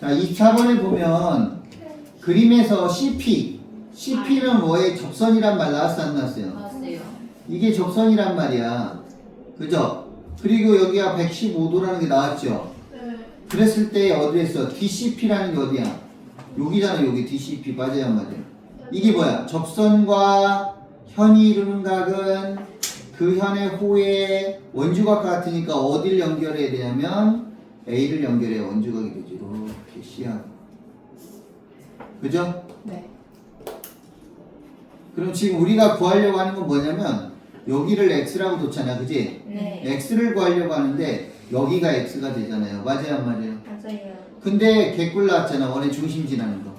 자, 24번에 보면 그림에서 CP, CP는 뭐의 접선이란 말 나왔어 안 나왔어요? 나왔어요. 이게 접선이란 말이야. 그죠? 그리고 여기가 115도라는 게 나왔죠? 네. 그랬을 때 어디에 서 DCP라는 게 어디야? 여기잖아 여기 DCP 맞아요 안 맞아요? 이게 뭐야? 접선과 현이 이루는 각은 그 현의 호의 원주각 같으니까 어디를 연결해야 되냐면 A를 연결해야 원주각이 되지 이렇게 C하고 그죠? 네. 그럼 지금 우리가 구하려고 하는 건 뭐냐면 여기를 X라고 뒀잖아 그지? 네. X를 구하려고 하는데 여기가 X가 되잖아요 맞아요 안 맞아요? 맞아요. 근데 개꿀 나왔잖아 원의 중심 지나는 거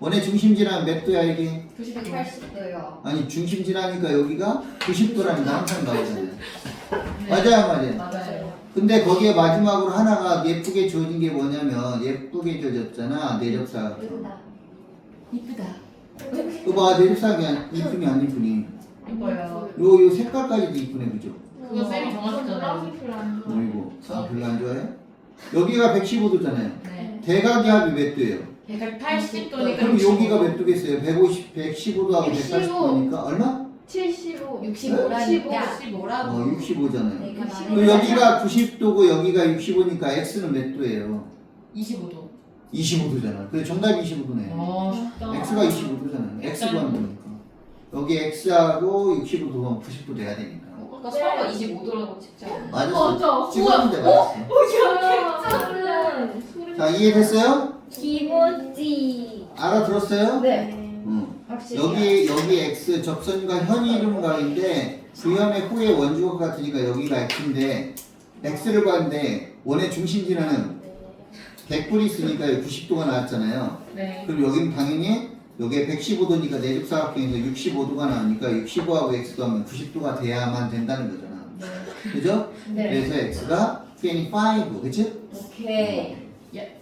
원의 중심 지나면 몇 도야 이게? 180도요. 아니 중심 지나니까 여기가 90도라는 거 항상 나오잖아요 맞아요 맞아요 맞아요. 근데 거기에 마지막으로 하나가 예쁘게 지어진 게 뭐냐면 예쁘게 지어졌잖아 내접사 예쁘다. 이쁘다. 그봐 내접사가 안- 이쁘니 안 이쁘니 이뻐요. 요, 요 색깔까지도 이쁘네 그죠? 그거 쌤이 정하셨잖아요. 어이구 아 별로 안 좋아해? 여기가 115도잖아요 네. 대각의 합이 몇 도예요? 180도니까 그럼 여기가 몇 도겠어요? 150, 115도하고 65. 180도니까 얼마? 75. 65라니까. 65라고. 어 65잖아요 내가 육십오. 그럼 여기가 90도고 여기가 65니까 x는 몇 도예요? 25도. 25도잖아 그래 정답이 25도네 어. x가 25도잖아요 x 구하는 거니까 여기 x하고 65도 하면 90도 돼야 되니까 아까 서로가 25도라고 찍잖아. 맞았어 맞아. 찍었는데 맞았어 짱. 자 이해됐어요? 기모찌. 알아들었어요? 네. 응. 여기 여기 x 접선과 현이 이루는 각인데 그 현의 호의 원주각 같으니까 여기가 x인데 x를 봤는데 원의 중심 지나는 100불이 있으니까 90도가 나왔잖아요. 네. 그럼 여기는 당연히 여기에 115도니까 내접사각형에서 65도가 나오니까 65하고 x도 하면 90도가 돼야만 된다는 거잖아. 그죠? 네. 그래서 x가 25, 그치? 오케이. 예.